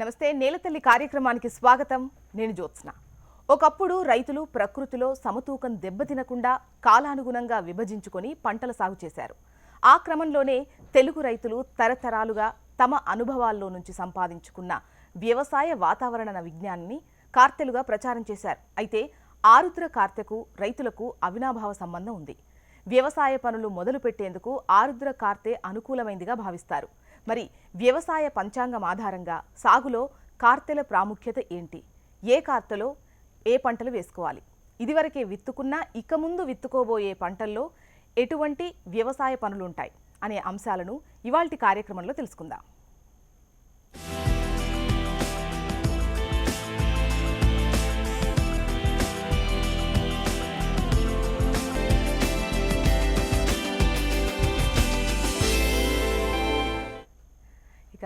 నమస్తే నేలతల్లి కార్యక్రమానికి స్వాగతం. నేను జ్యోత్స్న. ఒకప్పుడు రైతులు ప్రకృతిలో సమతూకం దెబ్బతినకుండా కాలానుగుణంగా విభజించుకొని పంటల సాగు చేశారు. ఆ క్రమంలోనే తెలుగు రైతులు తరతరాలుగా తమ అనుభవాల్లో నుంచి సంపాదించుకున్న వ్యవసాయ వాతావరణ విజ్ఞానాన్ని కార్తెలుగా ప్రచారం చేశారు. అయితే ఆరుద్ర కార్తెకు రైతులకు అవినాభావ సంబంధం ఉంది. వ్యవసాయ పనులు మొదలు పెట్టేందుకు ఆరుద్ర కార్తె అనుకూలమైందిగా భావిస్తారు. మరి వ్యవసాయ పంచాంగం ఆధారంగా సాగులో కార్తెల ప్రాముఖ్యత ఏంటి? ఏ కార్తెలో ఏ పంటలు వేసుకోవాలి? ఇదివరకే విత్తుకున్నా ఇక ముందు విత్తుకోబోయే పంటల్లో ఎటువంటి వ్యవసాయ పనులుంటాయి? అనే అంశాలను ఇవాల్టి కార్యక్రమంలో తెలుసుకుందాం.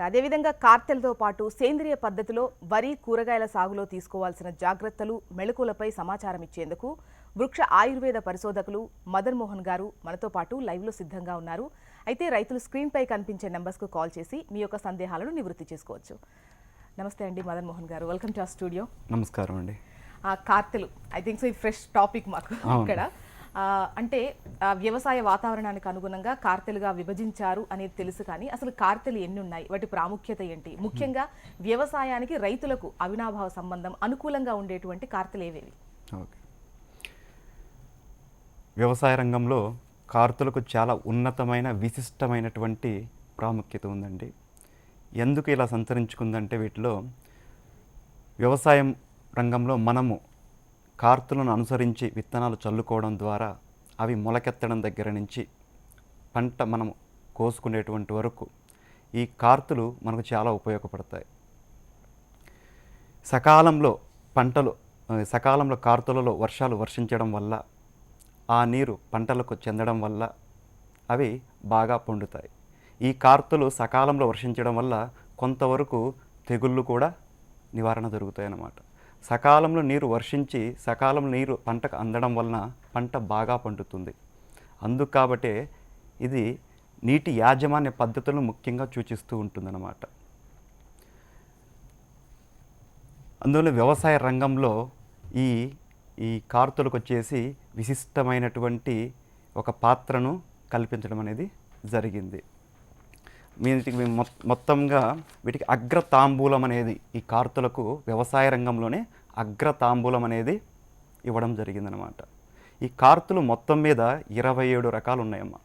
అదేవిధంగా కార్తెలతో పాటు సేంద్రియ పద్ధతిలో వరి కూరగాయల సాగులో తీసుకోవాల్సిన జాగ్రత్తలు మెళకులపై సమాచారం ఇచ్చేందుకు వృక్ష ఆయుర్వేద పరిశోధకులు మదన్ మోహన్ గారు మనతో పాటు లైవ్లో సిద్ధంగా ఉన్నారు. అయితే రైతులు స్క్రీన్పై కనిపించే నెంబర్స్కు కాల్ చేసి మీ యొక్క సందేహాలను నివృత్తి చేసుకోవచ్చు. నమస్తే అండి మదన్ మోహన్ గారు. Welcome to studio. నమస్కారం అండి. ఆ కార్తెలు. ఐ థింక్ సో ఇది ఫ్రెష్ టాపిక్ మాకు. ఇక్కడ. అంటే వ్యవసాయ వాతావరణానికి అనుగుణంగా కార్తెలుగా విభజించారు అనేది తెలుసు కానీ అసలు కార్తెలు ఎన్ని ఉన్నాయి వాటి ప్రాముఖ్యత ఏంటి? ముఖ్యంగా వ్యవసాయానికి రైతులకు అవినాభావ సంబంధం అనుకూలంగా ఉండేటువంటి కార్తెలు ఏవేవి? ఓకే. వ్యవసాయ రంగంలో కార్తులకు చాలా ఉన్నతమైన విశిష్టమైనటువంటి ప్రాముఖ్యత ఉందండి. ఎందుకు ఇలా సంతరించుకుందంటే వీటిలో వ్యవసాయం రంగంలో మనము కార్తులను అనుసరించి విత్తనాలు చల్లుకోవడం ద్వారా అవి మొలకెత్తడం దగ్గర నుంచి పంట మనం కోసుకునేటువంటి వరకు ఈ కార్తులు మనకు చాలా ఉపయోగపడతాయి. సకాలంలో పంటలు సకాలంలో కార్తులలో వర్షాలు వర్షించడం వల్ల ఆ నీరు పంటలకు చెందడం వల్ల అవి బాగా పండుతాయి. ఈ కార్తులు సకాలంలో వర్షించడం వల్ల కొంతవరకు తెగుళ్ళు కూడా నివారణ జరుగుతాయి అన్నమాట సకాలంలో నీరు వర్షించి సకాలంలో నీరు పంటకు అందడం వలన పంట బాగా పండుతుంది. అందుకు కాబట్టే ఇది నీటి యాజమాన్య పద్ధతులను ముఖ్యంగా సూచిస్తూ ఉంటుందన్నమాట. అందువల్ల వ్యవసాయ రంగంలో ఈ ఈ కార్తులకు వచ్చేసి విశిష్టమైనటువంటి ఒక పాత్రను కల్పించడం అనేది జరిగింది. వీటికి మొత్తంగా వీటికి అగ్రతాంబూలం అనేది ఈ కార్తులకు వ్యవసాయ రంగంలోనే అగ్రతాంబూలం అనేది ఇవ్వడం జరిగిందనమాట ఈ కార్తులు మొత్తం మీద ఇరవై ఏడు రకాలు ఉన్నాయమ్మా.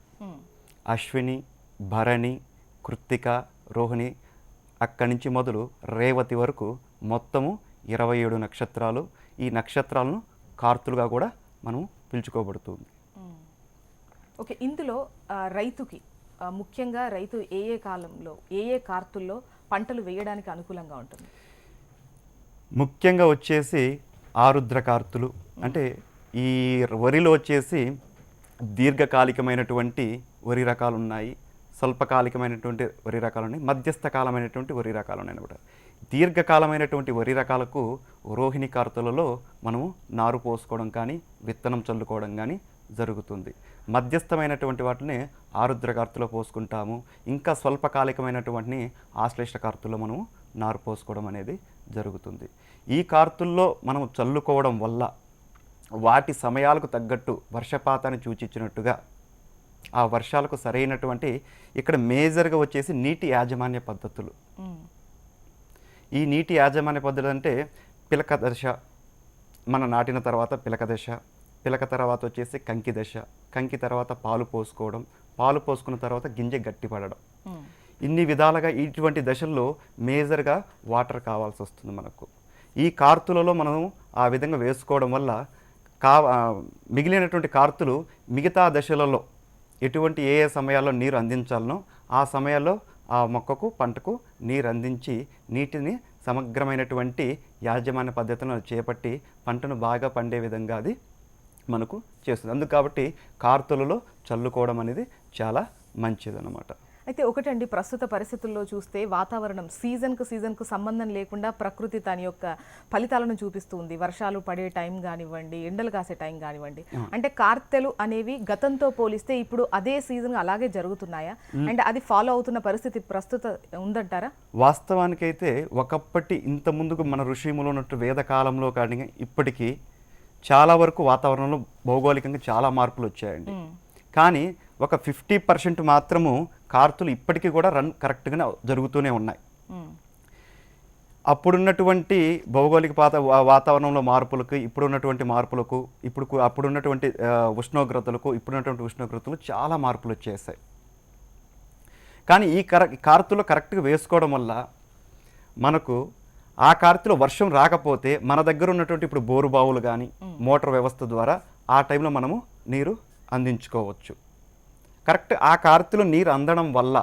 అశ్విని భరణి కృత్తిక రోహిణి అక్కడి నుంచి మొదలు రేవతి వరకు మొత్తము ఇరవై ఏడు నక్షత్రాలు ఈ నక్షత్రాలను కార్తులుగా కూడా మనం పిలుచుకోబడుతుంది. ఓకే ఇందులో రైతుకి ముఖ్యంగా రైతు ఏ ఏ కాలంలో ఏ ఏ కార్తుల్లో పంటలు వేయడానికి అనుకూలంగా ఉంటుంది? ముఖ్యంగా వచ్చేసి ఆరుద్ర కార్తులు. అంటే ఈ వరిలో వచ్చేసి దీర్ఘకాలికమైనటువంటి వరి రకాలు ఉన్నాయి స్వల్పకాలికమైనటువంటి వరి రకాలు ఉన్నాయి మధ్యస్థ కాలమైనటువంటి వరి రకాలు ఉన్నాయి కూడా దీర్ఘకాలమైనటువంటి వరి రకాలకు రోహిణి కార్తులలో మనము నారు పోసుకోవడం కానీ విత్తనం చల్లుకోవడం కానీ జరుగుతుంది. మధ్యస్థమైనటువంటి వాటిని ఆరుద్ర కార్తులో పోసుకుంటాము. ఇంకా స్వల్పకాలికమైనటువంటి ఆశ్లేష కార్తుల్లో మనము నారు పోసుకోవడం అనేది జరుగుతుంది. ఈ కార్తుల్లో మనం చల్లుకోవడం వల్ల వాటి సమయాలకు తగ్గట్టు వర్షపాతాన్ని సూచించినట్టుగా ఆ వర్షాలకు సరైనటువంటి ఇక్కడ మేజర్గా వచ్చేసి నీటి యాజమాన్య పద్ధతులు. ఈ నీటి యాజమాన్య పద్ధతి అంటే పిలక దశ మన నాటిన తర్వాత పిలక దశ పిలక తర్వాత వచ్చేసి కంకి దశ. కంకి తర్వాత పాలు పోసుకోవడం. పాలు పోసుకున్న తర్వాత గింజ గట్టిపడడం. మ్మ్. ఇన్ని విధాలుగా ఇటువంటి దశల్లో మేజర్గా వాటర్ కావాల్సి వస్తుంది మనకు. ఈ కార్తులలో మనం ఆ విధంగా వేసుకోవడం వల్ల కా మిగిలినటువంటి కార్తులు మిగతా దశలలో ఎటువంటి ఏ ఏ సమయాల్లో నీరు అందించాలనో ఆ సమయాల్లో ఆ మొక్కకు పంటకు నీరు అందించి నీటిని సమగ్రమైనటువంటి యాజమాన్య పద్ధతులను చేపట్టి పంటను బాగా పండే విధంగా అది మనకు చేస్తుంది. అందుకు కాబట్టి కార్తులలో చల్లుకోవడం అనేది చాలా మంచిదన్నమాట. అయితే ఒకటండి ప్రస్తుత పరిస్థితుల్లో చూస్తే వాతావరణం సీజన్కు సీజన్కు సంబంధం లేకుండా ప్రకృతి తన యొక్క ఫలితాలను చూపిస్తుంది వర్షాలు పడే టైం కానివ్వండి ఎండలు కాసే టైం కానివ్వండి. అంటే కార్తెలు అనేవి గతంతో పోలిస్తే ఇప్పుడు అదే సీజన్ అలాగే జరుగుతున్నాయా? అంటే అది ఫాలో అవుతున్న పరిస్థితి ప్రస్తుత ఉందంటారా? వాస్తవానికైతే ఒకప్పటి ఇంత ముందుకు మన ఋషిములు ఉన్నట్టు వేదకాలంలో కానీ ఇప్పటికీ చాలా వరకు వాతావరణంలో భౌగోళికంగా చాలా మార్పులు వచ్చాయండి. కానీ ఒక ఫిఫ్టీ పర్సెంట్ మాత్రము కార్తులు ఇప్పటికీ కూడా రన్ కరెక్ట్గానే జరుగుతూనే ఉన్నాయి. అప్పుడున్నటువంటి భౌగోళిక పాత వాతావరణంలో మార్పులకు ఇప్పుడున్నటువంటి మార్పులకు ఇప్పుడు అప్పుడున్నటువంటి ఉష్ణోగ్రతలకు ఇప్పుడున్నటువంటి ఉష్ణోగ్రతలు చాలా మార్పులు వచ్చేసాయి. కానీ ఈ కర కార్తులు కరెక్ట్గా వేసుకోవడం వల్ల మనకు ఆ కార్తీలో వర్షం రాకపోతే మన దగ్గర ఉన్నటువంటి ఇప్పుడు బోరు బావులు కానీ మోటార్ వ్యవస్థ ద్వారా ఆ టైంలో మనము నీరు అందించుకోవచ్చు. కరెక్ట్ ఆ కార్తీలో నీరు అందడం వల్ల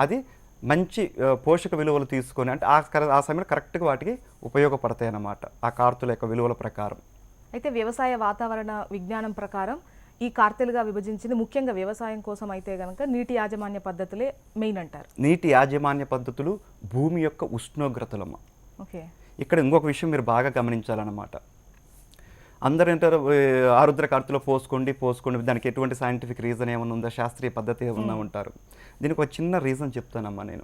అది మంచి పోషక విలువలు తీసుకొని అంటే ఆ కర- ఆ సమయంలో కరెక్ట్గా వాటికి ఉపయోగపడతాయి అన్నమాట ఆ కార్తుల యొక్క విలువల ప్రకారం. అయితే వ్యవసాయ వాతావరణ విజ్ఞానం ప్రకారం ఈ కార్తెలుగా విభజించింది ముఖ్యంగా వ్యవసాయం కోసం అయితే గనక నీటి యాజమాన్య పద్ధతులే మెయిన్ అంటారు. నీటి యాజమాన్య పద్ధతులు భూమి యొక్క ఉష్ణోగ్రతలమ్మ. ఇక్కడ ఇంకొక విషయం మీరు బాగా గమనించాలన్నమాట. అందరు అంటారు "ఏ, ఆరుద్ర కార్తులో పోసుకోండి పోసుకోండి దానికి ఎటువంటి సైంటిఫిక్ రీజన్ ఏమైనా ఉందా శాస్త్రీయ పద్ధతి ఏమన్నా ఉంటారు? దీనికి ఒక చిన్న రీజన్ చెప్తానమ్మా నేను.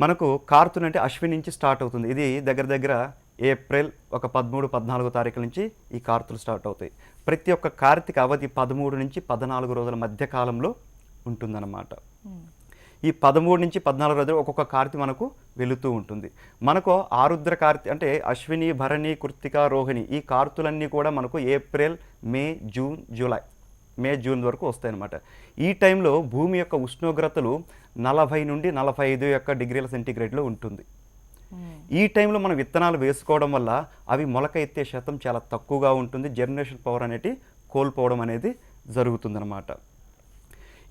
మనకు కార్తున్ అంటే అశ్విన్ నుంచి స్టార్ట్ అవుతుంది. ఇది దగ్గర దగ్గర ఏప్రిల్ ఒక పదమూడు పద్నాలుగో తారీఖు నుంచి ఈ కార్తులు స్టార్ట్ అవుతాయి. ప్రతి ఒక్క కార్తీక అవధి పదమూడు నుంచి పద్నాలుగు రోజుల మధ్య కాలంలో ఉంటుందన్నమాట. ఈ పదమూడు నుంచి పద్నాలుగు రోజులు ఒక్కొక్క కార్తీ మనకు వెళుతూ ఉంటుంది. మనకు ఆరుద్ర కార్తీ అంటే అశ్విని భరణి కృత్తిక రోహిణి ఈ కార్తులన్నీ కూడా మనకు April May June July May June వరకు వస్తాయన్నమాట. ఈ టైంలో భూమి యొక్క ఉష్ణోగ్రతలు నలభై నుండి నలభై ఐదు యొక్క డిగ్రీల సెంటీగ్రేడ్లో ఉంటుంది. ఈ టైంలో మనం విత్తనాలు వేసుకోవడం వల్ల అవి మొలక ఎత్తే శాతం చాలా తక్కువగా ఉంటుంది. జనరేషన్ పవర్ అనేది కోల్పోవడం అనేది జరుగుతుందన్నమాట.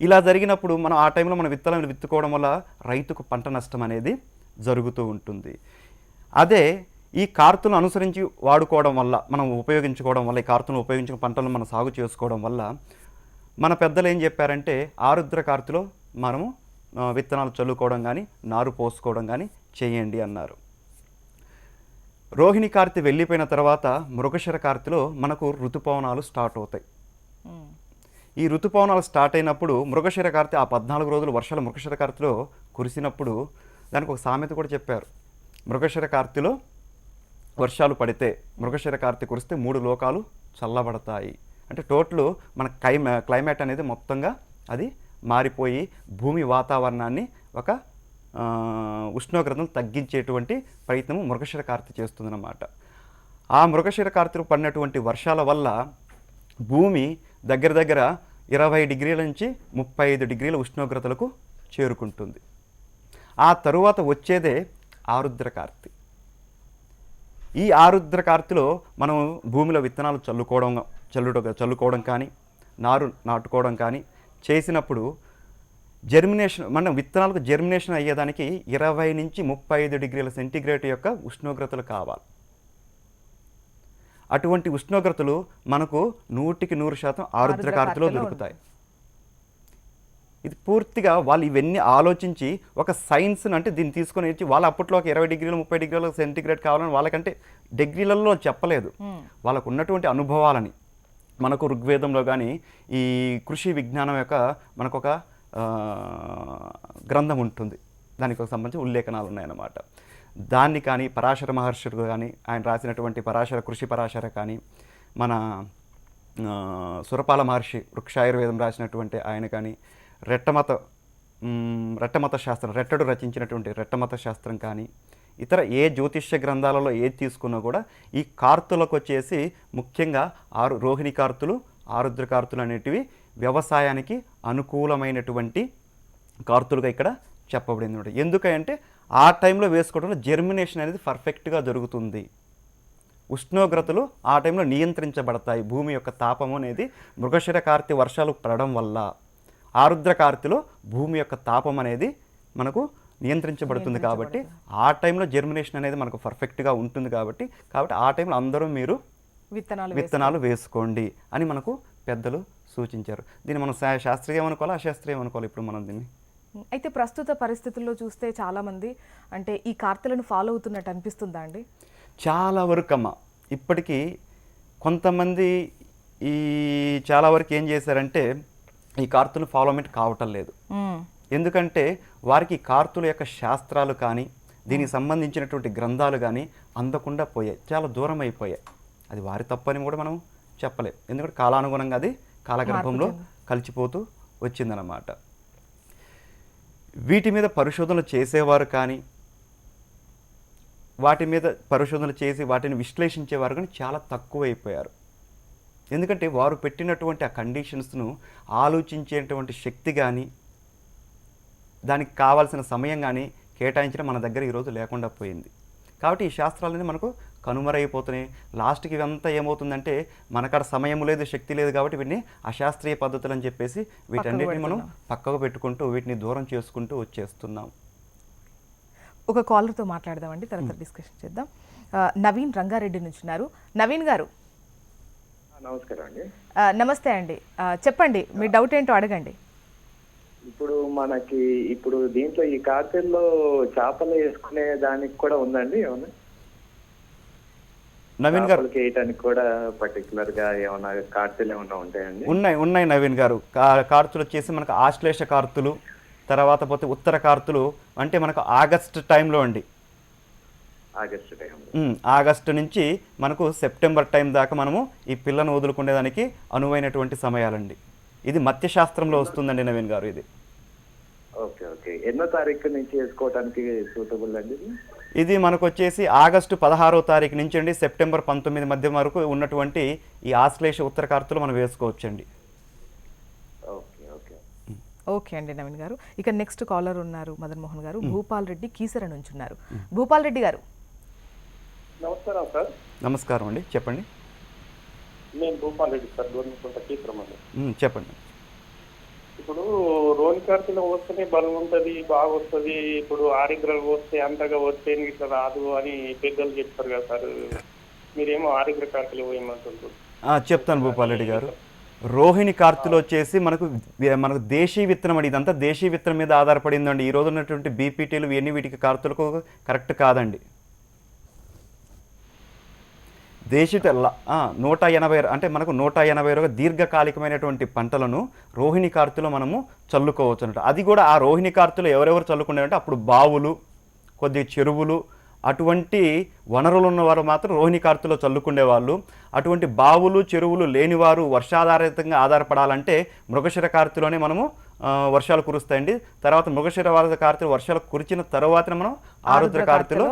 ఇలా జరిగినప్పుడు మనం ఆ టైంలో మనం విత్తనాలు విత్తుకోవడం వల్ల రైతుకు పంట నష్టం అనేది జరుగుతూ ఉంటుంది. అదే ఈ కార్తులను అనుసరించి వాడుకోవడం వల్ల మనం ఉపయోగించుకోవడం వల్ల ఈ కార్తులను ఉపయోగించిన పంటలను మనం సాగు చేసుకోవడం వల్ల మన పెద్దలు ఏం చెప్పారంటే ఆరుద్ర కార్తులో మనము విత్తనాలు చల్లుకోవడం కానీ నారు పోసుకోవడం కానీ చేయండి అన్నారు. రోహిణి కార్తె వెళ్ళిపోయిన తర్వాత మృగశిర కార్తెలో మనకు ఋతుపవనాలు స్టార్ట్ అవుతాయి. ఈ ఋతుపవనాలు స్టార్ట్ అయినప్పుడు మృగశిర కార్తె ఆ పద్నాలుగు రోజులు వర్షాలు మృగశిర కురిసినప్పుడు దానికి ఒక సామెత కూడా చెప్పారు. మృగశిర కార్తిలో వర్షాలు పడితే మృగశిర కార్తె కురిస్తే మూడు లోకాలు చల్లబడతాయి. అంటే టోటల్ మన క్లైమా క్లైమేట్ అనేది మొత్తంగా అది మారిపోయి భూమి వాతావరణాన్ని ఒక ఉష్ణోగ్రతను తగ్గించేటువంటి ప్రయత్నం మృగశిర కార్తె చేస్తుందన్నమాట. ఆ మృగశిర కార్తెలు పడినటువంటి వర్షాల వల్ల భూమి దగ్గర దగ్గర ఇరవై డిగ్రీల నుంచి ముప్పై ఐదు డిగ్రీల ఉష్ణోగ్రతలకు చేరుకుంటుంది. ఆ తరువాత వచ్చేదే ఆరుద్రకార్తి. ఈ ఆరుద్రకార్తిలో మనం భూమిలో విత్తనాలు చల్లుకోవడం చల్లుట చల్లుకోవడం కానీ నారు నాటుకోవడం కానీ చేసినప్పుడు జర్మినేషన్ మన విత్తనాలకు జర్మినేషన్ అయ్యేదానికి ఇరవై నుంచి ముప్పై ఐదు డిగ్రీల సెంటీగ్రేడ్ యొక్క ఉష్ణోగ్రతలు కావాలి. అటువంటి ఉష్ణోగ్రతలు మనకు నూటికి నూరు శాతం ఆరుద్ర ఆరుద్ర కార్తెలో కార్తెలో దొరుకుతాయి. ఇది పూర్తిగా వాళ్ళు ఇవన్నీ ఆలోచించి ఒక సైన్స్ అంటే దీన్ని తీసుకొని వచ్చి వాళ్ళు అప్పట్లో ఒక ఇరవై డిగ్రీలు ముప్పై డిగ్రీల సెంటీగ్రేడ్ కావాలని వాళ్ళకంటే డిగ్రీలలో చెప్పలేదు. వాళ్ళకు ఉన్నటువంటి అనుభవాలని మనకు ఋగ్వేదంలో కానీ ఈ కృషి విజ్ఞానం యొక్క మనకు ఒక గ్రంథం ఉంటుంది. దానికి ఒక సంబంధించి ఉల్లేఖనాలు ఉన్నాయన్నమాట. దాన్ని కానీ పరాశర మహర్షులు కానీ ఆయన రాసినటువంటి పరాశర కృషి పరాశర కానీ మన సురపాల మహర్షి వృక్షాయుర్వేదం రాసినటువంటి ఆయన కానీ రెట్టమత రెట్టమత శాస్త్రం రెట్టడు రచించినటువంటి రెట్టమత శాస్త్రం కానీ ఇతర ఏ జ్యోతిష్య గ్రంథాలలో ఏది తీసుకున్నా కూడా ఈ కార్తులకు వచ్చేసి ముఖ్యంగా ఆరు రోహిణి కార్తులు ఆరుద్ర కార్తులు అనేటివి వ్యవసాయానికి అనుకూలమైనటువంటి కార్తులుగా ఇక్కడ చెప్పబడింది ఎందుకంటే ఆ టైంలో వేసుకోవడంలో జర్మినేషన్ అనేది పర్ఫెక్ట్గా జరుగుతుంది. ఉష్ణోగ్రతలు ఆ టైంలో నియంత్రించబడతాయి. భూమి యొక్క తాపం అనేది మృగశిర కార్తె వర్షాలు పడడం వల్ల. ఆరుద్ర కార్తెలో భూమి యొక్క తాపం అనేది మనకు నియంత్రించబడుతుంది కాబట్టి ఆ టైంలో జర్మినేషన్ అనేది మనకు పర్ఫెక్ట్గా ఉంటుంది కాబట్టి కాబట్టి ఆ టైంలో అందరూ మీరు విత్తనాలు విత్తనాలు వేసుకోండి అని మనకు పెద్దలు సూచించారు. దీన్ని మనం శాస్త్రీయం అనుకోవాలా అశాస్త్రీయం అనుకోవాలి ఇప్పుడు మనం దీన్ని? అయితే ప్రస్తుత పరిస్థితుల్లో చూస్తే చాలా మంది అంటే ఈ కార్తెలను ఫాలో అవుతున్నట్టు అనిపిస్తుందా అండి? చాలా వరకు అమ్మ ఇప్పటికీ కొంతమంది ఈ చాలా వరకు ఏం చేశారంటే ఈ కార్తులు ఫాలోమెంట్ కావటం లేదు. ఎందుకంటే వారికి కార్తుల యొక్క శాస్త్రాలు కానీ దీనికి సంబంధించినటువంటి గ్రంథాలు కానీ అందకుండా పోయాయి. చాలా దూరం అయిపోయాయి. అది వారి తప్పని కూడా మనం చెప్పలేం. ఎందుకంటే కాలానుగుణంగా అది కాలగర్భంలో కలిసిపోతూ వచ్చిందన్నమాట. వీటి మీద పరిశోధనలు చేసేవారు కానీ వాటి మీద పరిశోధనలు చేసి వాటిని విశ్లేషించేవారు కానీ చాలా తక్కువైపోయారు. ఎందుకంటే వారు పెట్టినటువంటి ఆ కండిషన్స్ను ఆలోచించేటువంటి శక్తి కానీ దానికి కావాల్సిన సమయం కానీ కేటాయించడం మన దగ్గర ఈరోజు లేకుండా పోయింది. కాబట్టి ఈ శాస్త్రాలన్నీ మనకు కనుమరైపోతున్నాయి. లాస్ట్కి ఇవంతా ఏమవుతుందంటే మనకాడ సమయం లేదు శక్తి లేదు కాబట్టి వీటిని అశాస్త్రీయ పద్ధతులు అని చెప్పేసి వీటన్నిటిని మనం పక్కకు పెట్టుకుంటూ వీటిని దూరం చేసుకుంటూ వచ్చేస్తున్నాం. ఒక కాలర్తో మాట్లాడదామండి తర్వాత డిస్కషన్ చేద్దాం. నవీన్ రంగారెడ్డి నుంచి ఉన్నారు నవీన్ గారు. నమస్కారం అండి. నమస్తే అండి. చెప్పండి మీ డౌట్ ఏంటో అడగండి. ఇప్పుడు మనకి ఇప్పుడు దీంట్లో ఈ కార్తెల్లో చేపలు వేసుకునే దానికి కూడా ఉందండి ఏమన్నా? నవీన్ గారు. వేయటానికి కూడా పర్టికులర్గా ఏమన్నా కార్తెలు ఏమన్నా ఉంటాయండి? ఉన్నాయి ఉన్నాయి నవీన్ గారు. కార్తులు వచ్చేసి మనకు ఆశ్లేష కార్తులు తర్వాత పోతే ఉత్తర కార్తులు అంటే మనకు ఆగస్ట్ టైంలో అండి. ఆగస్టు ఉమ్, ఆగస్టు నుంచి మనకు సెప్టెంబర్ టైం దాకా మనము ఈ పిల్లను వదులుకునేదానికి అనువైనటువంటి సమయాలండి. ఇది మత్స్యశాస్త్రంలో వస్తుందండి నవీన్ గారు ఇది. Okay okay. ఎన్నో తారీఖు నుంచి వేసుకోవడానికి సూటబుల్ అండి ఇది? మనకు వచ్చేసి ఆగస్టు పదహారో తారీఖు నుంచి అండి సెప్టెంబర్ పంతొమ్మిది మధ్య వరకు ఉన్నటువంటి ఈ ఆశ్లేష ఉత్తర కార్తులు మనం వేసుకోవచ్చండి. Okay okay. ఓకే అండి నవీన్ గారు. ఇక నెక్స్ట్ కాలర్ ఉన్నారు మదన్ మోహన్ గారు. భూపాల్ రెడ్డి కీసర నుంచి ఉన్నారు. భూపాల్ రెడ్డి గారు. నమస్కారం సార్. నమస్కారం అండి. చెప్పండి. నేను భూపాల్ రెడ్డి సార్ అండి ఉమ్, చెప్పండి. ఇప్పుడు రోని కార్తీలో వస్తేనే బలం ఉంటుంది బాగా వస్తుంది ఇప్పుడు ఆరిగ్రలు వస్తే అంతగా వస్తే ఇట్లా రాదు అని పెద్దలు చెప్తారు కదా సార్. మీరేమో ఆరిగ్ర కార్తీలు పోయమంటుంటారు చెప్తాను భూపాలరెడ్డి గారు. రోహిణి కార్తులు వచ్చేసి మనకు మనకు దేశీ విత్తనం అండి ఇదంతా దేశీ విత్తనం మీద ఆధారపడిందండి. ఈ రోజు ఉన్నటువంటి బీపీటీలు ఇవన్నీ వీటికి కార్తులకు కరెక్ట్ కాదండి. ఆ, నూట ఎనభై అంటే మనకు నూట ఎనభై రోజు దీర్ఘకాలికమైనటువంటి పంటలను రోహిణి కార్తులో మనము చల్లుకోవచ్చు అన్నట్టు అది కూడా ఆ రోహిణి కార్తులు ఎవరెవరు చల్లుకునేదంటే అప్పుడు బావులు కొద్ది చెరువులు అటువంటి వనరులు ఉన్నవారు మాత్రం రోహిణి కార్తులో చల్లుకునేవాళ్ళు అటువంటి బావులు చెరువులు లేనివారు వర్షాధారితంగా ఆధారపడాలంటే మృగశిర కార్తెలోనే మనము వర్షాలు కురుస్తాయండి. తర్వాత మృగశిర కార్తెలు వర్షాలు కురిచిన తర్వాతనే మనం ఆరుద్ర కార్తెలో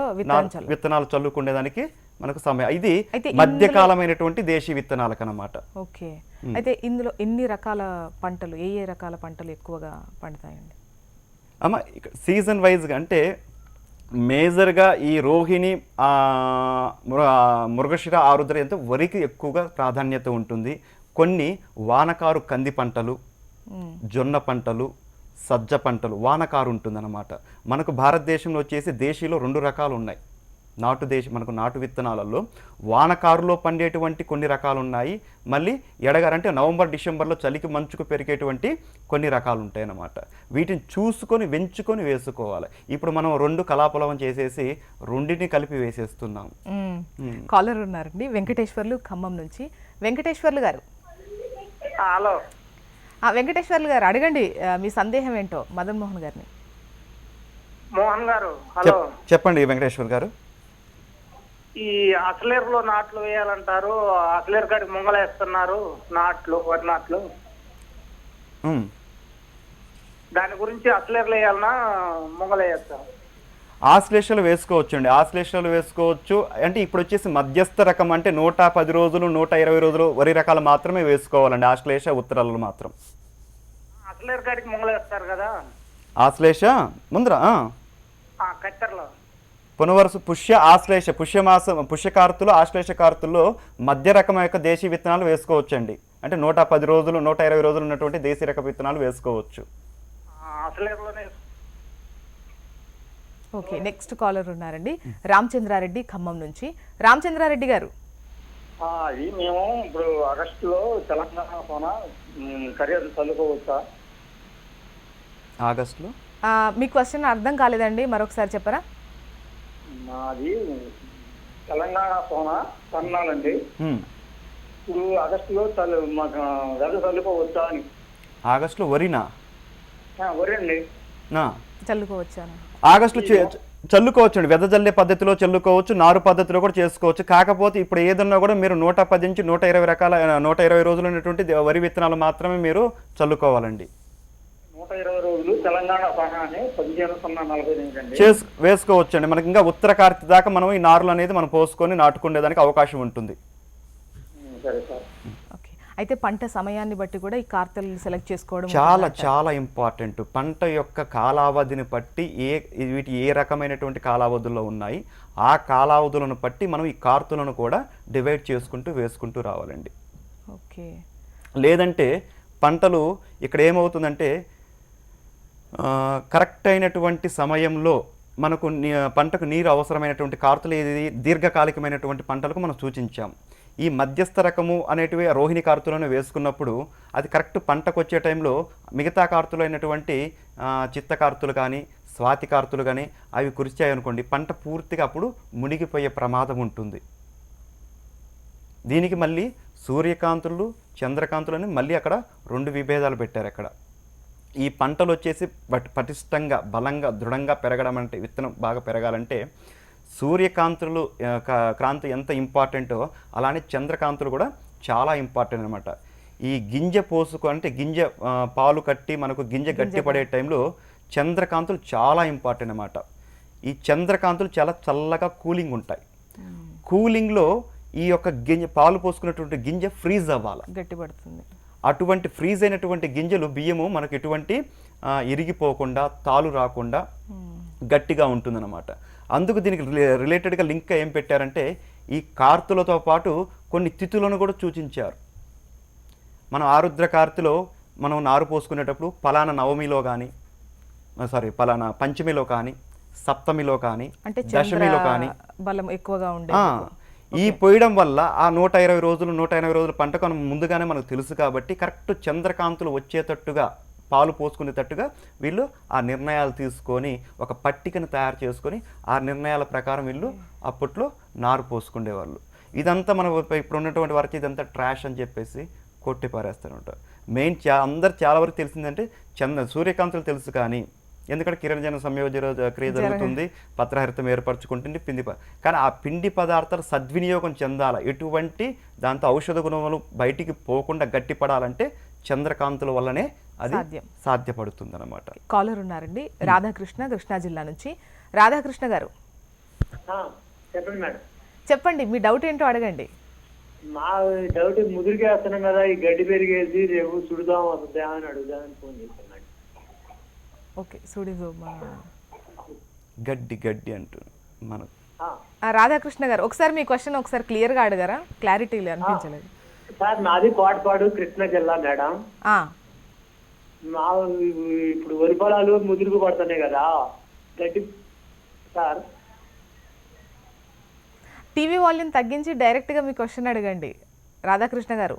విత్తనాలు చల్లుకునేదానికి మనకు సమయం. ఇది మధ్యకాలమైనటువంటి దేశీ విత్తనాలకు అన్నమాట ఓకే అయితే ఇందులో ఎన్ని రకాల పంటలు ఏ ఏ రకాల పంటలు ఎక్కువగా పండుతాయండి? అమ్మ సీజన్ వైజ్గా అంటే మేజర్గా ఈ రోహిణి మృగశిర ఆరుద్ర ఎంతో వరికి ఎక్కువగా ప్రాధాన్యత ఉంటుంది. కొన్ని వానకారు కంది పంటలు జొన్న పంటలు సజ్జ పంటలు వానకారు ఉంటుందన్నమాట. మనకు భారతదేశంలో వచ్చేసి దేశీలో రెండు రకాలు ఉన్నాయి నాటు దేశం మనకు నాటు విత్తనాలలో వానకారులో పండేటువంటి కొన్ని రకాలు ఉన్నాయి మళ్ళీ ఎడగారంటే నవంబర్ డిసెంబర్లో చలికి మంచుకు పెరిగేటువంటి కొన్ని రకాలు ఉంటాయి అన్నమాట వీటిని చూసుకొని వెంచుకొని వేసుకోవాలి. ఇప్పుడు మనం రెండు కళాపొలవం చేసేసి రెండింటిని కలిపి వేసేస్తున్నాం. కాలర్ ఉన్నారండి. వెంకటేశ్వర్లు ఖమ్మం నుంచి. వెంకటేశ్వర్లు గారు. హలో. ఆ, వెంకటేశ్వర్లు గారు అడగండి మీ సందేహం ఏంటో మదన్ మోహన్ గారిని. మోహన్ గారు హలో. చెప్- చెప్పండి వెంకటేశ్వర్ గారు. ఈ అసలేరులో నాట్లు వేయాలంటారు అసలేరు కాడికి ముంగలేస్తున్నారు నాట్లు వరి నాట్లు. దాని గురించి అసలేరులో వేయాలన్నా ముంగలేస్తా ఆశ్లేషలు వేసుకోవచ్చు అండి ఆశ్లేషలు వేసుకోవచ్చు. అంటే ఇప్పుడు వచ్చేసి మధ్యస్థ రకం అంటే నూట పది రోజులు నూట ఇరవై రోజులు వరి రకాలు మాత్రమే వేసుకోవాలండి. ఆశ్లేష ఉత్తరాలు మాత్రం. అసలేరు కాడికి ముంగలేస్తారు కదా? ఆశ్లేష ముందర ఆ. పునవరుసు పుష్య ఆశ్లేష పుష్యమాస పుష్యకార్తులు ఆశ్లేష కార్తుల్లో మధ్య రకం యొక్క దేశీ విత్తనాలు వేసుకోవచ్చండి. అంటే నూట పది రోజులు నూట ఇరవై రోజులు ఉన్నటువంటి దేశీ రక విత్తనాలు వేసుకోవచ్చు. ఓకే నెక్స్ట్ కాలర్ ఉన్నారండి. రామచంద్రారెడ్డి ఖమ్మం నుంచి. రామచంద్రారెడ్డి గారు. మేము ఇప్పుడు ఆగస్టులో తెలంగాణ పోన ఖరీదు చల్లుకోవచ్చా? ఆగస్టులో? ఆ, మీ క్వశ్చన్ అర్థం కాలేదండి. మరొకసారి చెప్పరా? మాది తెలంగాణ సోన తన్నాలండి ఉమ్. ఇప్పుడు ఆగస్టులో చల్లు మాకు వెద చల్లుకోవచ్చా అని. ఆగస్టులో వరినా? ఆ, వరండి నా. చల్లుకోవచ్చాను. ఆగస్టులో చే- చల్లుకోవచ్చు వెద జల్లే పద్ధతిలో చల్లుకోవచ్చు నారు పద్ధతిలో కూడా చేసుకోవచ్చు. కాకపోతే ఇప్పుడు ఏదన్నా కూడా మీరు నూట పది నుంచి నూట ఇరవై రకాల నూట ఇరవై రోజులు ఉన్నటువంటి వరి విత్తనాలు మాత్రమే మీరు చల్లుకోవాలండి. నూట ఇరవై రోజులు తెలంగాణ సోన అని పదిహేను సున్నా నలభై ఎనిమిది అండి. చేసు వేసుకోవచ్చండి. మనకి ఇంకా ఉత్తర కార్తీ దాకా మనం ఈ నారులు అనేది మనం పోసుకొని నాటుకునేదానికి అవకాశం ఉంటుంది. ఉమ్, సరే సార్. ఓకే. అయితే పంట సమయాన్ని బట్టి కూడా ఈ కార్తెలు సెలెక్ట్ చేసుకోవడం చాలా చాలా ఇంపార్టెంట్. పంట యొక్క కాలావధిని బట్టి ఏ వీటి ఏ రకమైనటువంటి కాలావధుల్లో ఉన్నాయి ఆ కాలావధులను బట్టి మనం ఈ కార్తులను కూడా డివైడ్ చేసుకుంటూ వేసుకుంటూ రావాలండి. ఓకే. లేదంటే పంటలు ఇక్కడ ఏమవుతుందంటే కరెక్ట్ అయినటువంటి సమయంలో మనకు నీ- పంటకు నీరు అవసరమైనటువంటి కార్తులు ఇది దీర్ఘకాలికమైనటువంటి పంటలకు మనం సూచించాం. ఈ మధ్యస్థ రకము అనేటివి రోహిణి కార్తులను వేసుకున్నప్పుడు అది కరెక్ట్ పంటకు వచ్చే టైంలో మిగతా కార్తులు అయినటువంటి చిత్త కార్తులు కానీ స్వాతి కార్తులు కానీ అవి కురిచాయనుకోండి పంట పూర్తిగా అప్పుడు మునిగిపోయే ప్రమాదం ఉంటుంది. దీనికి మళ్ళీ సూర్యకాంతులు చంద్రకాంతులు అని మళ్ళీ అక్కడ రెండు విభేదాలు పెట్టారు అక్కడ. ఈ పంటలు వచ్చేసి పట్- పటిష్టంగా బలంగా దృఢంగా పెరగడం అంటే విత్తనం బాగా పెరగాలంటే సూర్యకాంతులు క్రాంతి ఎంత ఇంపార్టెంటో అలానే చంద్రకాంతులు కూడా చాలా ఇంపార్టెంట్ అనమాట ఈ గింజ పోసుకో అంటే గింజ పాలు కట్టి మనకు గింజ గట్టిపడే టైంలో చంద్రకాంతులు చాలా ఇంపార్టెంట్ అనమాట ఈ చంద్రకాంతులు చాలా చల్లగా కూలింగ్ ఉంటాయి. కూలింగ్లో ఈ యొక్క గింజ పాలు పోసుకున్నటువంటి గింజ ఫ్రీజ్ అవ్వాలి. గట్టిపడుతుంది అటువంటి ఫ్రీజ్ అయినటువంటి గింజలు బియ్యము మనకు ఎటువంటి ఇరిగిపోకుండా తాలు రాకుండా గట్టిగా ఉంటుందన్నమాట. అందుకు దీనికి రిలే- రిలేటెడ్గా లింక్ ఏం పెట్టారంటే ఈ కార్తులతో పాటు కొన్ని తిథులను కూడా సూచించారు. మనం ఆరుద్ర కార్తిలో మనం నారు పోసుకునేటప్పుడు పలానా నవమిలో కానీ సారీ పలానా పంచమిలో కానీ సప్తమిలో కానీ అంటే దశమిలో కానీ బలం ఎక్కువగా ఉండే ఈ పోయడం వల్ల ఆ నూట ఇరవై రోజులు నూట ఎనభై రోజుల పంటకు మనం ముందుగానే మనకు తెలుసు కాబట్టి కరెక్ట్ చంద్రకాంతులు వచ్చేటట్టుగా పాలు పోసుకునేటట్టుగా వీళ్ళు ఆ నిర్ణయాలు తీసుకొని ఒక పట్టికను తయారు చేసుకొని ఆ నిర్ణయాల ప్రకారం వీళ్ళు అప్పట్లో నారు పోసుకునేవాళ్ళు. ఇదంతా మనం ఇప్పుడు ఉన్నటువంటి వారికి ఇదంతా ట్రాష్ అని చెప్పేసి కొట్టి పారేస్తారంట మెయిన్ చా అందరు చాలా వరకు తెలిసిందంటే చంద్ర సూర్యకాంతులు తెలుసు కానీ ఎందుకంటే కిరణజన సంయోజన క్రియ జరుగుతుంది పత్రహరితం ఏర్పరచుకుంటుంది పిండి కానీ ఆ పిండి పదార్థాలు సద్వినియోగం చెందాల. ఎటువంటి దాంతో ఔషధ గుణములు బయటికి పోకుండా గట్టిపడాలంటే చంద్రకాంతుల వల్లనే అది సాధ్యం. సాధ్యపడుతుంది అనమాట కాలర్ ఉన్నారండి. రాధాకృష్ణ కృష్ణా జిల్లా నుంచి. రాధాకృష్ణ గారు. చెప్పండి మేడం. చెప్పండి మీ డౌట్ ఏంటో అడగండి. మా డౌట్ ముదురుగా వేస్తున్నాం కదా ఈ గడ్డి పెరిగేసి రేపు చుడుదాం వస్తుందా అని అడుగుదామని ఫోన్ చేశాను. ఓకే సుడిజోమా గడ్డి గడ్డి అంటూ మనకు. ఆ, ఆ, రాధాకృష్ణ గారు ఒకసారి మీ క్వశ్చన్ ఒకసారి క్లియర్గా అడగారా? క్లారిటీ అనిపించలేదు. సార్ నాది కోటపాడు కృష్ణా జిల్లా మేడం. ఆ, మా ఇప్పుడు వరి పొలాలు ముదురుకు పడుతున్నాయి కదా. గడ్డి సార్. టీవీ వాల్యూమ్ తగ్గించి డైరెక్ట్గా మీ క్వశ్చన్ అడగండి. రాధాకృష్ణ గారు.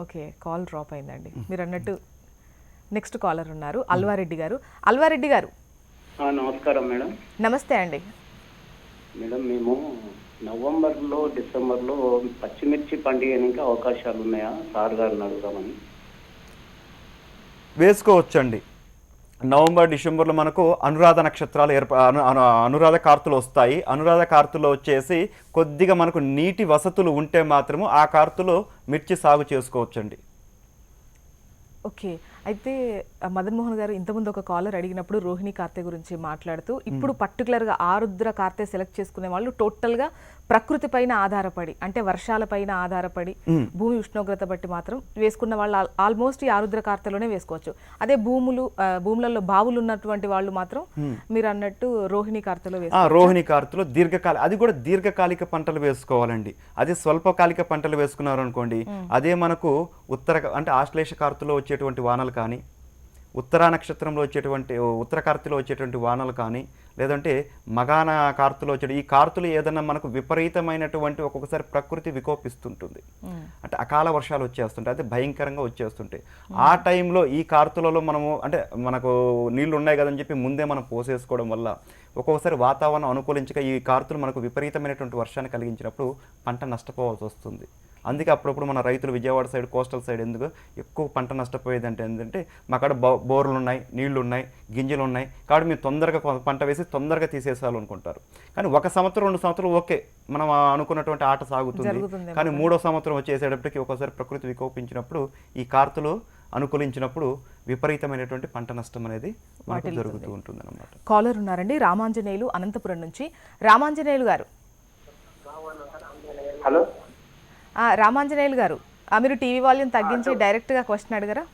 ఓకే కాల్ డ్రాప్ అయిందండి. మీరు అన్నట్టు నెక్స్ట్ కాలర్ ఉన్నారు అల్వారెడ్డి గారు. అల్వారెడ్డి గారు. నమస్కారం మేడం. నమస్తే అండి. మేడం మేము నవంబర్లో డిసెంబర్లో పచ్చిమిర్చి పండుగనికి అవకాశాలు ఉన్నాయా? సార్ గారిని అడుగుదామని. వేసుకోవచ్చండి. నవంబర్ డిసెంబర్లో మనకు అనురాధ నక్షత్రాలు ఏర్ప అను అను అనురాధ కార్తులు వస్తాయి. అనురాధ కార్తులో వచ్చేసి కొద్దిగా మనకు నీటి వసతులు ఉంటే మాత్రము ఆ కార్తులో మిర్చి సాగు చేసుకోవచ్చండి. ఓకే. అయితే ఆ, మదన్ మోహన్ గారు ఇంతకుముందు ఒక కాలర్ అడిగినప్పుడు రోహిణి కార్తె గురించి మాట్లాడుతూ ఇప్పుడు పర్టికులర్గా ఆరుద్ర కార్తె సెలెక్ట్ చేసుకునే వాళ్ళు టోటల్గా ప్రకృతి పైన ఆధారపడి అంటే వర్షాల పైన ఆధారపడి భూమి ఉష్ణోగ్రత బట్టి మాత్రం వేసుకున్న వాళ్ళు ఆల్- ఆల్మోస్ట్ ఈ ఆరుద్ర కార్తెలోనే వేసుకోవచ్చు. అదే భూములు భూములలో బావులు ఉన్నటువంటి వాళ్ళు మాత్రం మీరు అన్నట్టు రోహిణి కార్తెలో రోహిణి కార్తులు దీర్ఘకాల అది కూడా దీర్ఘకాలిక పంటలు వేసుకోవాలండి. అదే స్వల్పకాలిక పంటలు వేసుకున్నారు అనుకోండి అదే మనకు ఉత్తర అంటే ఆశ్లేష కార్తులో వచ్చేటువంటి వానలు కానీ ఉత్తరా నక్షత్రంలో వచ్చేటువంటి ఉత్తర కార్తీలో వచ్చేటువంటి వానలు కానీ లేదంటే మగాన కార్తులో వచ్చే ఈ కార్తులు ఏదైనా మనకు విపరీతమైనటువంటి ఒక్కొక్కసారి ప్రకృతి వికోపిస్తుంటుంది. అంటే అకాల వర్షాలు వచ్చేస్తుంటాయి అదే భయంకరంగా వచ్చేస్తుంటాయి. ఆ టైంలో ఈ కార్తులలో మనము అంటే మనకు నీళ్ళు ఉన్నాయి కదని చెప్పి ముందే మనం పోసేసుకోవడం వల్ల ఒక్కొక్కసారి వాతావరణం అనుకూలించక ఈ కార్తులు మనకు విపరీతమైనటువంటి వర్షాన్ని కలిగించినప్పుడు పంట నష్టపోవాల్సి వస్తుంది. అందుకే అప్పుడప్పుడు మన రైతులు విజయవాడ సైడ్ కోస్టల్ సైడ్ ఎందుకు ఎక్కువ పంట నష్టపోయేది అంటే ఏంటంటే మా కాడ బో బోర్లు ఉన్నాయి నీళ్ళు ఉన్నాయి గింజలు ఉన్నాయి కాబట్టి మేము తొందరగా పంట వేసి తొందరగా తీసేసాలనుకుంటారు కానీ ఒక సంవత్సరం రెండు సంవత్సరాలు ఓకే. మనం అనుకున్నటువంటి ఆట సాగుతుంది. కానీ మూడో సంవత్సరం వచ్చేసేటప్పటికి ఒకసారి ప్రకృతి వికోపించినప్పుడు ఈ కార్తులు అనుకూలించినప్పుడు విపరీతమైనటువంటి పంట నష్టం అనేది మనకు జరుగుతూ ఉంటుంది అనమాట కాలర్ ఉన్నారండి రామాంజనేయులు అనంతపురం నుంచి. రామాంజనేయులు గారు. హలో. రామాంజనేయులు గారు ఆ, మీరు టీవీ వాల్యూమ్ తగ్గించి డైరెక్ట్గా క్వశ్చన్ అడిగారా?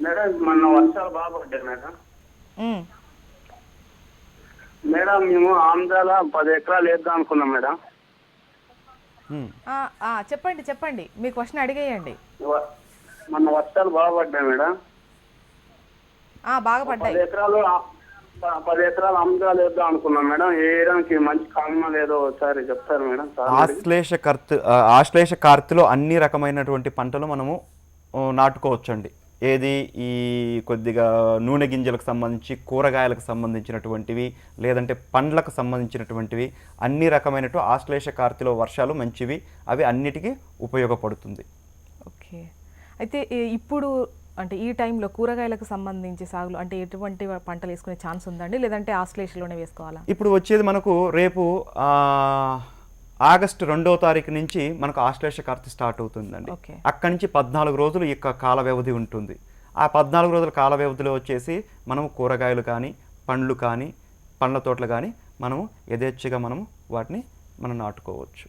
మేడం మొన్న వర్షాలు బాగా పడ్డాయి మేడం. మేడం మేము ఆంధ్రాలో పది ఎకరాలు వేద్దాం అనుకున్నాం మేడం. చెప్పండి చెప్పండి. మీ క్వశ్చన్ అడిగేయండి. మొన్న వర్షాలు బాగా పడ్డాయి మేడం. ఆ, బాగా పడ్డాయి. ఎకరాలు పది ఎకరాలు ఆంధ్రాలు వేద్దాం అనుకున్నాం మేడం. వేయడానికి మంచి కారణం లేదో ఒకసారి చెప్తారు మేడం. ఆశ్లేష కర్త్ ఆశ్లేష కార్తెలో అన్ని రకమైనటువంటి పంటలు మనము నాటుకోవచ్చండి. ఏది ఈ కొద్దిగా నూనె గింజలకు సంబంధించి కూరగాయలకు సంబంధించినటువంటివి లేదంటే పండ్లకు సంబంధించినటువంటివి అన్ని రకమైనటు ఆశ్లేష కార్తెలో వర్షాలు మంచివి అవి అన్నిటికీ ఉపయోగపడుతుంది. ఓకే. అయితే ఇప్పుడు అంటే ఈ టైంలో కూరగాయలకు సంబంధించి సాగులు అంటే ఎటువంటి పంటలు వేసుకునే ఛాన్స్ ఉందండి? లేదంటే ఆశ్లేషలోనే వేసుకోవాలా? ఇప్పుడు వచ్చేది మనకు రేపు ఆగస్టు రెండో తారీఖు నుంచి మనకు ఆశ్లేష కార్తె స్టార్ట్ అవుతుందండి. అక్కడి నుంచి పద్నాలుగు రోజులు ఈ యొక్క కాల వ్యవధి ఉంటుంది. ఆ పద్నాలుగు రోజుల కాల వ్యవధిలో వచ్చేసి మనము కూరగాయలు కానీ పండ్లు కానీ పండ్ల తోటలు కానీ మనము యథేచ్ఛగా మనము వాటిని మనం నాటుకోవచ్చు.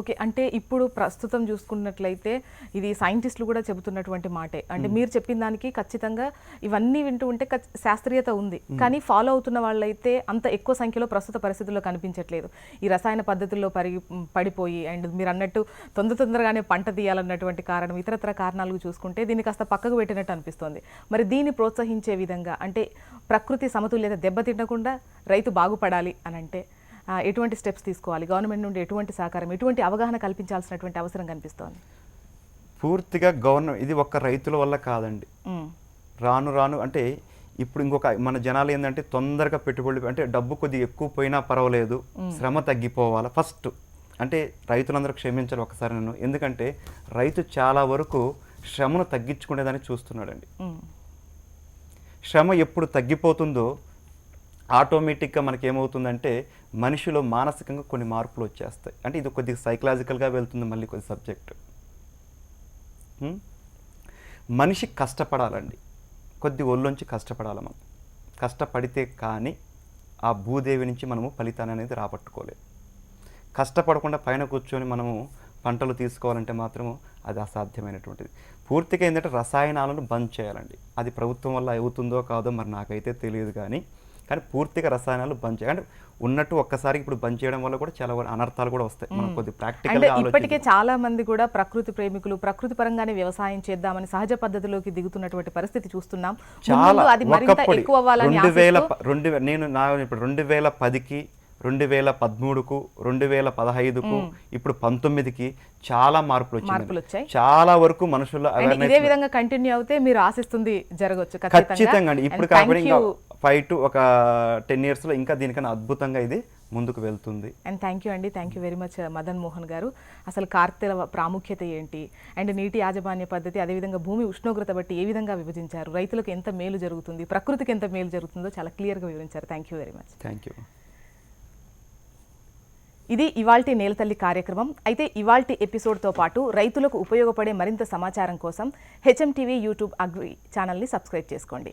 ఓకే అంటే ఇప్పుడు ప్రస్తుతం చూసుకున్నట్లయితే ఇది సైంటిస్టులు కూడా చెబుతున్నటువంటి మాటే. అంటే మీరు చెప్పిన దానికి ఖచ్చితంగా ఇవన్నీ వింటూ ఉంటే శాస్త్రీయత ఉంది. కానీ ఫాలో అవుతున్న వాళ్ళైతే అంత ఎక్కువ సంఖ్యలో ప్రస్తుత పరిస్థితుల్లో కనిపించట్లేదు. ఈ రసాయన పద్ధతుల్లో పరి పడిపోయి అండ్ మీరు అన్నట్టు తొందర తొందరగానే పంట తీయాలన్నటువంటి కారణం ఇతరత్ర కారణాలు చూసుకుంటే దీన్ని కాస్త పక్కకు పెట్టినట్టు అనిపిస్తోంది. మరి దీన్ని ప్రోత్సహించే విధంగా అంటే ప్రకృతి సమతుల్యత దెబ్బతినకుండా రైతు బాగుపడాలి అని అంటే ఎటువంటి స్టెప్స్ తీసుకోవాలి? గవర్నమెంట్ నుండి ఎటువంటి సహకారం ఎటువంటి అవగాహన కల్పించాల్సినటువంటి అవసరం కనిపిస్తోంది? పూర్తిగా గవర్నమెంట్ ఇది ఒక్క రైతుల వల్ల కాదండి. రాను రాను అంటే ఇప్పుడు ఇంకొక మన జనాలు ఏంటంటే తొందరగా పెట్టుబడి అంటే డబ్బు కొద్దిగా ఎక్కువ పోయినా పర్వాలేదు. శ్రమ తగ్గిపోవాలా? ఫస్ట్ అంటే రైతులందరూ క్షమించాలి ఒకసారి నన్ను. ఎందుకంటే రైతు చాలా వరకు శ్రమను తగ్గించుకునేదాన్ని చూస్తున్నాడండి. శ్రమ ఎప్పుడు తగ్గిపోతుందో ఆటోమేటిక్గా మనకి ఏమవుతుందంటే మనిషిలో మానసికంగా కొన్ని మార్పులు వచ్చేస్తాయి. అంటే ఇది కొద్దిగా సైకలాజికల్గా వెళ్తుంది మళ్ళీ కొద్ది సబ్జెక్ట్ మనిషి కష్టపడాలండి. కొద్ది ఒళ్ళొంచి కష్టపడాలి మనం. కష్టపడితే కానీ ఆ భూదేవి నుంచి మనము ఫలితాన్ని అనేది రాబట్టుకోలేము. కష్టపడకుండా పైన కూర్చొని మనము పంటలు తీసుకోవాలంటే మాత్రము అది అసాధ్యమైనటువంటిది. పూర్తిగా ఏంటంటే రసాయనాలను బంద్ చేయాలండి. అది ప్రభుత్వం వల్ల అవుతుందో కాదో మరి నాకైతే తెలియదు కానీ కానీ పూర్తిగా రసాయనాలు బంద్ చేయాలి అంటే ఉన్నట్టు ఒక్కసారి ఇప్పుడు బంద్ చేయడం వల్ల కూడా చాలా అనర్థాలు కూడా వస్తాయి. మనం కొద్ది అంటే ప్రాక్టికల్గా ఇప్పటికే చాలా మంది కూడా ప్రకృతి ప్రేమికులు ప్రకృతి పరంగానే వ్యవసాయం చేద్దామని సహజ పద్ధతిలోకి దిగుతున్నటువంటి పరిస్థితి చూస్తున్నాం. చాలా అది మరింత ఎక్కువ అవ్వాలని రెండు వేల రెండు నేను నా ఇప్పుడు రెండు వేల పదికి రెండు వేల పదమూడుకు రెండు వేల పదహైదుకు ఇప్పుడు పంతొమ్మిదికి చాలా మార్పులు మార్పులు వచ్చాయి. చాలా వరకు మనుషుల్లో ఇదే విధంగా కంటిన్యూ అవుతే మీరు ఆశిస్తుంది జరగవచ్చు ఖచ్చితంగా. అండి. ఇప్పుడు కాబట్టి ఫైవ్ టు ఒక టెన్ ఇయర్స్లో ఇంకా దీనికన్నా అద్భుతంగా ఇది ముందుకు వెళ్తుంది. అండ్ థ్యాంక్ యూ అండి. Thank you very much Madan Mohan గారు. అసలు కార్తెల ప్రాముఖ్యత ఏంటి? అండ్ నీటి యాజమాన్య పద్ధతి అదేవిధంగా భూమి ఉష్ణోగ్రత బట్టి ఏ విధంగా విభజించారు? రైతులకు ఎంత మేలు జరుగుతుంది? ప్రకృతికి ఎంత మేలు జరుగుతుందో చాలా క్లియర్గా వివరించారు. Thank you very much thank you ఇది ఇవాల్టి నేలతల్లి కార్యక్రమం. అయితే ఇవాల్టి ఎపిసోడ్తో పాటు రైతులకు ఉపయోగపడే మరింత సమాచారం కోసం హెచ్ఎం టీవీ యూట్యూబ్ అగ్రి ఛానల్ని సబ్స్క్రైబ్ చేసుకోండి.